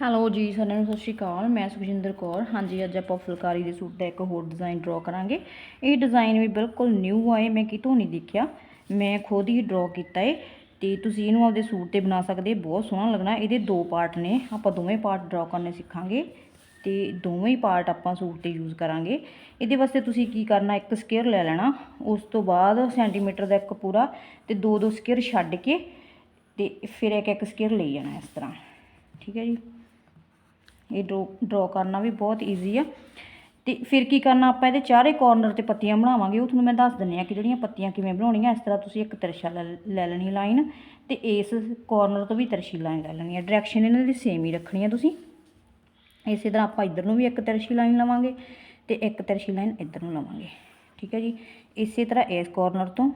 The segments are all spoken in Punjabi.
ਹੈਲੋ ਜੀ, ਸਾਰਿਆਂ ਨੂੰ ਸਤਿ ਸ਼੍ਰੀ ਅਕਾਲ। ਮੈਂ ਸੁਖਜਿੰਦਰ ਕੌਰ। ਹਾਂਜੀ, ਅੱਜ ਆਪਾਂ ਫੁਲਕਾਰੀ ਦੇ ਸੂਟ ਦਾ ਇੱਕ ਹੋਰ ਡਿਜ਼ਾਈਨ ਡਰਾ ਕਰਾਂਗੇ। ਇਹ ਡਿਜ਼ਾਈਨ ਵੀ ਬਿਲਕੁਲ ਨਿਊ ਆਏ, ਮੈਂ ਕਿਤੋਂ ਨਹੀਂ ਦੇਖਿਆ। ਮੈਂ ਖੁਦ ਹੀ ਡਰਾ ਕੀਤਾ ਏ ਤੇ ਤੁਸੀਂ ਇਹਨੂੰ ਆਪਦੇ ਸੂਟ ਤੇ ਬਣਾ ਸਕਦੇ, ਬਹੁਤ ਸੋਹਣਾ ਲੱਗਣਾ। ਇਹਦੇ ਦੋ ਪਾਰਟ ਨੇ, ਆਪਾਂ ਦੋਵੇਂ ਪਾਰਟ ਡਰਾ ਕਰਨੇ ਸਿੱਖਾਂਗੇ ਤੇ ਦੋਵੇਂ ਹੀ ਪਾਰਟ ਆਪਾਂ ਸੂਟ ਤੇ ਯੂਜ਼ ਕਰਾਂਗੇ। ਇਹਦੇ ਵਾਸਤੇ ਤੁਸੀਂ ਕੀ ਕਰਨਾ, ਇੱਕ ਸਕੇਅਰ ਲੈ ਲੈਣਾ, ਉਸ ਤੋਂ ਬਾਅਦ ਸੈਂਟੀਮੀਟਰ ਦਾ ਇੱਕ ਪੂਰਾ ਤੇ ਦੋ ਦੋ ਸਕੁਅਰ ਛੱਡ ਕੇ ਤੇ ਫਿਰ ਇੱਕ ਇੱਕ ਸਕੇਅਰ ਲਈ ਜਾਣਾ ਇਸ ਤਰ੍ਹਾਂ। ਠੀਕ ਹੈ ਜੀ? ਇਹ ਡਰੋ, ਡਰਾ ਕਰਨਾ ਵੀ ਬਹੁਤ ਈਜ਼ੀ ਆ। ਤੇ ਫਿਰ ਕੀ ਕਰਨਾ ਆਪਾਂ ਇਹਦੇ ਚਾਰੇ ਕਾਰਨਰ ਤੇ ਪੱਤੀਆਂ ਬਣਾਵਾਂਗੇ। ਉਹ ਤੁਹਾਨੂੰ ਮੈਂ ਦੱਸ ਦਿੰਨੀ ਆ ਕਿ ਜਿਹੜੀਆਂ ਪੱਤੀਆਂ ਕਿਵੇਂ ਬਣਾਉਣੀਆਂ। ਇਸ ਤਰ੍ਹਾਂ ਤੁਸੀਂ ਇੱਕ ਤਿਰਛਾ ਲੈ ਲੈ ਲੈਣੀ ਲਾਈਨ ਤੇ ਇਸ ਕਾਰਨਰ ਤੋਂ ਵੀ ਤਿਰਛੀ ਲਾਈਨ ਲੈ ਲੈਣੀ ਆ ਡਾਇਰੈਕਸ਼ਨ ਇਹਨਾਂ ਦੀ ਸੇਮ ਹੀ ਰੱਖਣੀ ਆ ਤੁਸੀਂ। ਇਸੇ ਤਰ੍ਹਾਂ ਆਪਾਂ ਇੱਧਰ ਨੂੰ ਵੀ ਇੱਕ ਤਿਰਛੀ ਲਾਈਨ ਲਵਾਂਗੇ ਤੇ ਇੱਕ ਤਿਰਛੀ ਲਾਈਨ ਇੱਧਰ ਨੂੰ ਲਵਾਂਗੇ। ਠੀਕ ਹੈ ਜੀ। ਇਸੇ ਤਰ੍ਹਾਂ ਇਸ ਕਾਰਨਰ ਤੋਂ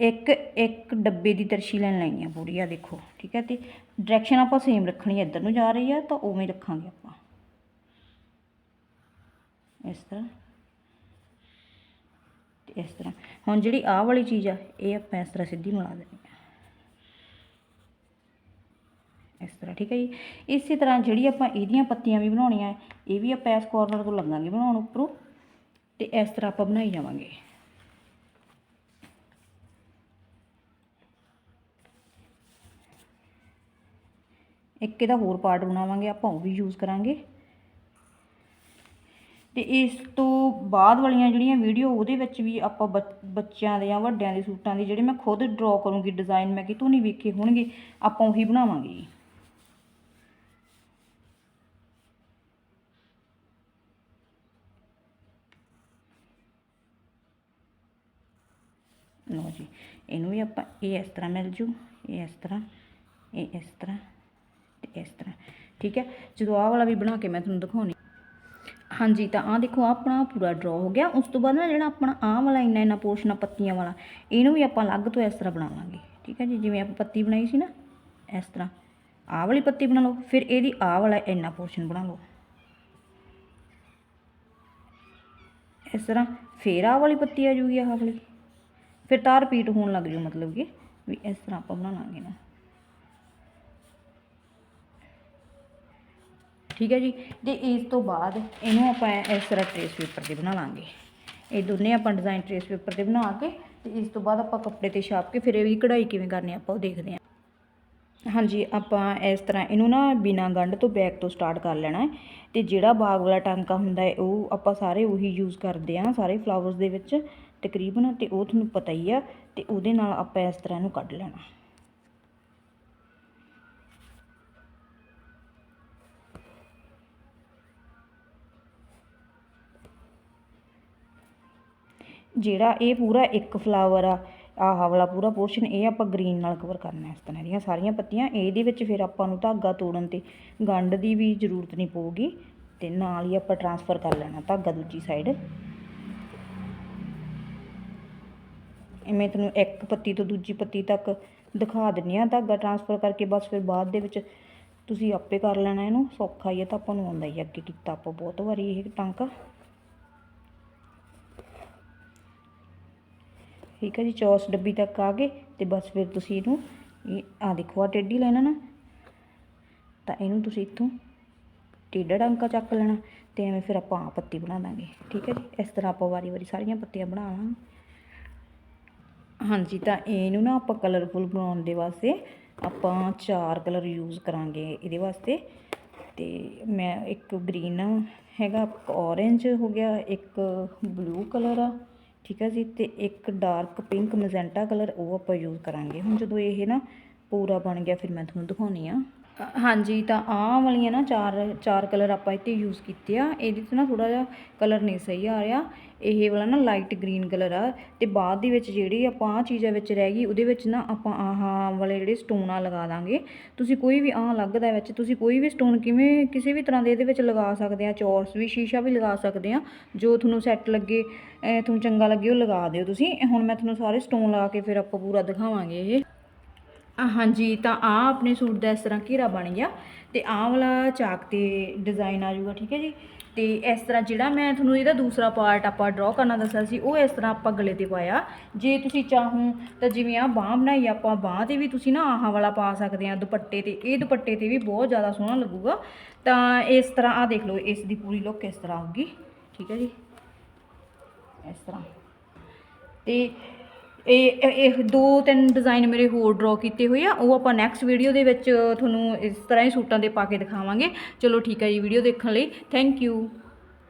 ਇੱਕ ਇੱਕ ਡੱਬੇ ਦੀ ਤਰਸ਼ੀ ਲਾਈਨ ਲਾਈ ਆ ਪੂਰੀ ਆ ਦੇਖੋ, ਠੀਕ ਹੈ ਤੇ ਡਾਇਰੈਕਸ਼ਨ ਆਪਾਂ ਸੇਮ ਰੱਖਣੀ ਹੈ ਇੱਧਰ ਨੂੰ ਜਾ ਰਹੀ ਆ ਤਾਂ ਉਵੇਂ ਰੱਖਾਂਗੇ ਆਪਾਂ। ਇਸ ਤਰ੍ਹਾਂ। ਤੇ ਇਸ ਤਰ੍ਹਾਂ। ਹੁਣ ਜਿਹੜੀ ਆਹ ਵਾਲੀ ਚੀਜ਼ ਆ, ਇਹ ਆਪਾਂ ਇਸ ਤਰ੍ਹਾਂ ਸਿੱਧੀ ਮਿਲਾ ਦੇਣੀ ਆ। ਇਸ ਤਰ੍ਹਾਂ, ਠੀਕ ਹੈ ਜੀ? ਇਸੇ ਤਰ੍ਹਾਂ ਜਿਹੜੀ ਆਪਾਂ ਇਹਦੀਆਂ ਪੱਤੀਆਂ ਵੀ ਬਣਾਉਣੀਆਂ, ਇਹ ਵੀ ਆਪਾਂ ਇਸ ਕੋਰਨਰ ਤੋਂ ਲੱਗਾਂਗੇ ਬਣਾਉਣ ਉੱਪਰੋਂ ਤੇ ਇਸ ਤਰ੍ਹਾਂ ਆਪਾਂ ਬਣਾਈ ਜਾਵਾਂਗੇ। ਇੱਕ ਇਹਦਾ ਹੋਰ ਪਾਰਟ ਬਣਾਵਾਂਗੇ, ਆਪਾਂ ਉਹ ਵੀ ਯੂਜ਼ ਕਰਾਂਗੇ ਤੇ ਇਸ ਤੋਂ ਬਾਅਦ ਵਾਲੀਆਂ ਜਿਹੜੀਆਂ ਵੀਡੀਓ ਉਹਦੇ ਵਿੱਚ ਵੀ ਆਪਾਂ ਬੱਚ- ਬੱਚਿਆਂ ਦੇ ਜਾਂ ਵੱਡਿਆਂ ਦੇ ਸੂਟਾਂ ਦੀ ਜਿਹੜੇ ਮੈਂ ਖੁਦ ਡਰਾ ਕਰੂੰਗੀ ਡਿਜ਼ਾਈਨ ਮੈਂ ਕਿਤੋਂ ਨਹੀਂ ਵੇਖੇ ਹੋਣਗੇ, ਆਪਾਂ ਉਹੀ ਬਣਾਵਾਂਗੇ ਜੀ। ਲਓ ਜੀ, ਇਹਨੂੰ ਵੀ ਆਪਾਂ ਇਹ ਇਸ ਤਰ੍ਹਾਂ ਮਿਲ ਜੂ, ਇਹ ਇਸ ਤਰ੍ਹਾਂ, ਇਹ ਇਸ ਤਰ੍ਹਾਂ ਇਸ ਤਰ੍ਹਾਂ ਠੀਕ ਹੈ? ਜਦੋਂ ਆਹ ਵਾਲਾ ਵੀ ਬਣਾ ਕੇ ਮੈਂ ਤੁਹਾਨੂੰ ਦਿਖਾਉਣੀ। ਹਾਂਜੀ, ਤਾਂ ਆਹ ਦੇਖੋ ਆਹ ਆਪਣਾ ਪੂਰਾ ਡਰਾ ਹੋ ਗਿਆ। ਉਸ ਤੋਂ ਬਾਅਦ ਨਾ ਜਿਹੜਾ ਆਪਣਾ ਆਹ ਵਾਲਾ ਇੰਨਾ ਇੰਨਾ ਪੋਰਸ਼ਨ ਆ ਪੱਤੀਆਂ ਵਾਲਾ, ਇਹਨੂੰ ਵੀ ਆਪਾਂ ਅਲੱਗ ਤੋਂ ਇਸ ਤਰ੍ਹਾਂ ਬਣਾ ਬਣਾਵਾਂਗੇ ਠੀਕ ਹੈ ਜੀ? ਜਿਵੇਂ ਆਪਾਂ ਪੱਤੀ ਬਣਾਈ ਸੀ ਨਾ, ਇਸ ਤਰ੍ਹਾਂ। ਆਹ ਵਾਲੀ ਪੱਤੀ ਬਣਾ ਲਓ, ਫਿਰ ਇਹਦੀ ਆਹ ਵਾਲਾ ਇੰਨਾ ਪੋਰਸ਼ਨ ਬਣਾ ਲਓ। ਇਸ ਤਰ੍ਹਾਂ ਫਿਰ ਆਹ ਵਾਲੀ ਪੱਤੀ ਆ ਜੂਗੀ ਆਹ ਵਾਲੀ। ਫਿਰ ਤਾਂ ਰਿਪੀਟ ਹੋਣ ਲੱਗ ਜੂ ਮਤਲਬ ਕਿ, ਵੀ ਇਸ ਤਰ੍ਹਾਂ ਆਪਾਂ ਬਣਾ ਲਾਂਗੇ ਨਾ। ਠੀਕ ਹੈ ਜੀ? ਤੇ ਇਸ ਤੋਂ ਬਾਅਦ ਇਹਨੂੰ ਆਪਾਂ ਇਸ ਤਰ੍ਹਾਂ ਟ੍ਰੇਸ ਪੇਪਰ ਤੇ ਬਣਾ ਲਾਂਗੇ। ਇਹ ਦੋਨੇ ਆਪਾਂ ਡਿਜ਼ਾਈਨ ਟ੍ਰੇਸ ਪੇਪਰ ਤੇ ਬਣਾ ਕੇ ਤੇ ਇਸ ਤੋਂ ਬਾਅਦ ਆਪਾਂ ਕੱਪੜੇ ਤੇ ਛਾਪ ਕੇ ਫਿਰ ਇਹਦੀ ਕਢਾਈ ਕਿਵੇਂ ਕਰਨੀ ਆਪਾਂ ਉਹ ਦੇਖਦੇ ਹਾਂ ਹਾਂਜੀ, ਆਪਾਂ ਇਸ ਤਰ੍ਹਾਂ ਇਹਨੂੰ ਨਾ ਬਿਨਾ ਗੰਢ ਤੋਂ ਬੈਕ ਤੋਂ ਸਟਾਰਟ ਕਰ ਲੈਣਾ ਹੈ ਤੇ ਜਿਹੜਾ ਬਾਗ ਵਾਲਾ ਟਾਂਕਾ ਹੁੰਦਾ ਹੈ, ਉਹ ਆਪਾਂ ਸਾਰੇ ਉਹੀ ਯੂਜ਼ ਕਰਦੇ ਆ ਸਾਰੇ ਫਲਾਵਰਸ ਦੇ ਵਿੱਚ ਤਕਰੀਬਨ ਤੇ ਉਹ ਤੁਹਾਨੂੰ ਪਤਾ ਹੀ ਆ ਤੇ ਉਹਦੇ ਨਾਲ ਆਪਾਂ ਇਸ ਤਰ੍ਹਾਂ ਇਹਨੂੰ ਕੱਢ ਲੈਣਾ। ਜਿਹੜਾ ਇਹ ਪੂਰਾ ਇੱਕ ਫਲਾਵਰ ਆ ਆਹ ਵਾਲਾ ਪੂਰਾ ਪੋਰਸ਼ਨ ਇਹ ਆਪਾਂ ਗ੍ਰੀਨ ਨਾਲ ਕਵਰ ਕਰਨਾ ਇਸ ਤਰ੍ਹਾਂ ਇਹਦੀਆਂ ਸਾਰੀਆਂ ਪੱਤੀਆਂ। ਇਹਦੇ ਵਿੱਚ ਫਿਰ ਆਪਾਂ ਨੂੰ ਧਾਗਾ ਤੋੜਨ ਤੇ ਗੰਢ ਦੀ ਵੀ ਜ਼ਰੂਰਤ ਨਹੀਂ ਪਊਗੀ ਤੇ ਨਾਲ ਹੀ ਆਪਾਂ ਟਰਾਂਸਫਰ ਕਰ ਲੈਣਾ ਧਾਗਾ ਦੂਜੀ ਸਾਈਡ ਮੈਂ ਤੁਹਾਨੂੰ ਇੱਕ ਪੱਤੀ ਤੋਂ ਦੂਜੀ ਪੱਤੀ ਤੱਕ ਦਿਖਾ ਦਿੰਨੀ ਆ ਧਾਗਾ ਟਰਾਂਸਫਰ ਕਰਕੇ ਬਸ ਫਿਰ ਬਾਅਦ ਦੇ ਵਿੱਚ ਤੁਸੀਂ ਆਪੇ ਕਰ ਲੈਣਾ ਇਹਨੂੰ। ਸੌਖਾ ਹੀ ਹੈ ਤਾਂ ਆਪਾਂ ਨੂੰ ਆਉਂਦਾ ਹੀ ਆ, ਅੱਗੇ ਕੀਤਾ ਆਪਾਂ ਬਹੁਤ ਵਾਰੀ ਇਹ ਟਾਂਕਾ ਠੀਕ ਹੈ ਜੀ, ਚੌਸ ਡੱਬੀ ਤੱਕ ਆ ਗਏ ਤੇ ਬਸ ਫਿਰ ਤੁਸੀਂ ਇਹਨੂੰ, ਇਹ ਆ ਦੇਖੋ ਆ ਟੇਢੀ ਲੈਣਾ ਨਾ, ਤਾਂ ਇਹਨੂੰ ਤੁਸੀਂ ਇੱਥੋਂ ਟੇਢਾ ਟਾਂਕਾ ਚੱਕ ਲੈਣਾ ਤੇ ਐਵੇਂ ਫਿਰ ਆਪਾਂ ਆ ਪੱਤੀ ਬਣਾ ਦਾਂਗੇ, ਠੀਕ ਹੈ ਜੀ? ਇਸ ਤਰ੍ਹਾਂ ਆਪਾਂ ਵਾਰੀ ਵਾਰੀ ਸਾਰੀਆਂ ਪੱਤੀਆਂ ਬਣਾ ਲਾਂਗੇ। ਹਾਂਜੀ, ਤਾਂ ਇਹਨੂੰ ਨਾ ਆਪਾਂ ਕਲਰਫੁਲ ਬਣਾਉਣ ਦੇ ਵਾਸਤੇ ਆਪਾਂ ਚਾਰ ਕਲਰ ਯੂਜ਼ ਕਰਾਂਗੇ ਇਹਦੇ ਵਾਸਤੇ। ਤੇ ਮੈਂ ਇੱਕ ਗ੍ਰੀਨ ਹੈਗਾ, ਇੱਕ orange ਹੋ ਗਿਆ, ਇੱਕ ਬਲੂ ਕਲਰ ਆ। ਠੀਕ ਹੈ ਜੀ, ਤੇ ਇੱਕ ਡਾਰਕ ਪਿੰਕ ਮਜ਼ੈਂਟਾ ਕਲਰ ਉਹ ਆਪਾਂ ਯੂਜ਼ ਕਰਾਂਗੇ। ਹੁਣ ਜਦੋਂ ਇਹ ਨਾ ਪੂਰਾ ਬਣ ਗਿਆ, ਫਿਰ ਮੈਂ ਤੁਹਾਨੂੰ ਦਿਖਾਉਣੀ ਆ। ਹਾਂਜੀ, ਤਾਂ ਆਹ ਵਾਲੀਆਂ ਨਾ ਚਾਰ ਚਾਰ ਕਲਰ ਆਪਾਂ ਇੱਥੇ ਯੂਜ਼ ਕੀਤੇ ਆ। ਇਹਦੇ 'ਚ ਨਾ ਥੋੜਾ ਜਿਹਾ ਕਲਰ ਨਹੀਂ ਸਹੀ ਆ ਰਿਹਾ। ਇਹ ਵਾਲਾ ਨਾ ਲਾਈਟ ਗ੍ਰੀਨ ਕਲਰ ਆ। ਤੇ ਬਾਅਦ ਦੇ ਵਿੱਚ ਜਿਹੜੀ ਆਪਾਂ ਆਹ ਚੀਜ਼ਾਂ ਵਿੱਚ ਰਹਿ ਗਈ, ਉਹਦੇ ਵਿੱਚ ਨਾ ਆਪਾਂ ਆਹ ਵਾਲੇ ਜਿਹੜੇ ਸਟੋਨ ਆ ਲਗਾ ਦਾਂਗੇ। ਤੁਸੀਂ ਕੋਈ ਵੀ ਆਹ ਲੱਗਦਾ ਵਿੱਚ, ਤੁਸੀਂ ਕੋਈ ਵੀ ਸਟੋਨ ਕਿਵੇਂ, ਕਿਸੇ ਵੀ ਤਰ੍ਹਾਂ ਦੇ ਇਹਦੇ ਵਿੱਚ ਲਗਾ ਸਕਦੇ ਆ। ਚੌਰਸ ਵੀ, ਸ਼ੀਸ਼ਾ ਵੀ ਲਗਾ ਸਕਦੇ ਆ। ਜੋ ਤੁਹਾਨੂੰ ਸੈੱਟ ਲੱਗੇ ਤੁਹਾਨੂੰ ਚੰਗਾ ਲੱਗੇ ਉਹ ਲਗਾ ਦਿਓ ਤੁਸੀਂ। ਹੁਣ ਮੈਂ ਤੁਹਾਨੂੰ ਸਾਰੇ ਸਟੋਨ ਲਾ ਕੇ ਫਿਰ ਆਪਾਂ ਪੂਰਾ ਦਿਖਾਵਾਂਗੇ ਇਹ। ਹਾਂਜੀ, ਤਾਂ ਆ ਆਪਣੇ ਸੂਟ ਦਾ ਇਸ ਤਰ੍ਹਾਂ ਘੇਰਾ ਬਣ ਗਿਆ ਤੇ ਆਹ ਵਾਲਾ ਚਾਕ ਤੇ ਡਿਜ਼ਾਈਨ ਆ ਜਾਊਗਾ, ਠੀਕ ਹੈ ਜੀ। ਤੇ ਇਸ ਤਰ੍ਹਾਂ ਜਿਹੜਾ ਮੈਂ ਤੁਹਾਨੂੰ ਇਹਦਾ ਦੂਸਰਾ ਪਾਰਟ ਆਪਾਂ ਡਰਾ ਕਰਨਾ ਦੱਸਿਆ ਸੀ, ਉਹ ਇਸ ਤਰ੍ਹਾਂ ਆਪਾਂ ਗਲੇ ਤੇ ਪਾਇਆ। ਜੇ ਤੁਸੀਂ ਚਾਹੋ ਤਾਂ ਜਿਵੇਂ ਆ ਬਾਹ ਬਣਾਈ ਆਪਾਂ ਬਾਹ ਤੇ ਵੀ ਤੁਸੀਂ ਨਾ ਆਹ ਵਾਲਾ ਪਾ ਸਕਦੇ ਆ, ਦੁਪੱਟੇ ਤੇ। ਇਹ ਦੁਪੱਟੇ ਤੇ ਵੀ ਬਹੁਤ ਜ਼ਿਆਦਾ ਸੋਹਣਾ ਲੱਗੂਗਾ। ਤਾਂ ਇਸ ਤਰ੍ਹਾਂ ਆ ਦੇਖ ਲਓ, ਇਸ ਦੀ ਪੂਰੀ ਲੁੱਕ ਇਸ ਤਰ੍ਹਾਂ ਆਊਗੀ, ਠੀਕ ਹੈ ਜੀ। ਇਸ ਤਰ੍ਹਾਂ। ਤੇ ਇਹ- ਇਹ ਦੋ ਤਿੰਨ ਡਿਜ਼ਾਈਨ ਮੇਰੇ ਹੋਰ ਡਰਾ ਕੀਤੇ ਹੋਏ ਆ, ਉਹ ਆਪਾਂ ਨੈਕਸਟ ਵੀਡੀਓ ਦੇ ਵਿੱਚ ਤੁਹਾਨੂੰ ਇਸ ਤਰ੍ਹਾਂ ਹੀ ਸੂਟਾਂ ਦੇ ਪਾ ਕੇ ਦਿਖਾਵਾਂਗੇ। ਚਲੋ ਠੀਕ ਹੈ ਜੀ ਵੀਡੀਓ ਦੇਖਣ ਲਈ। Thank you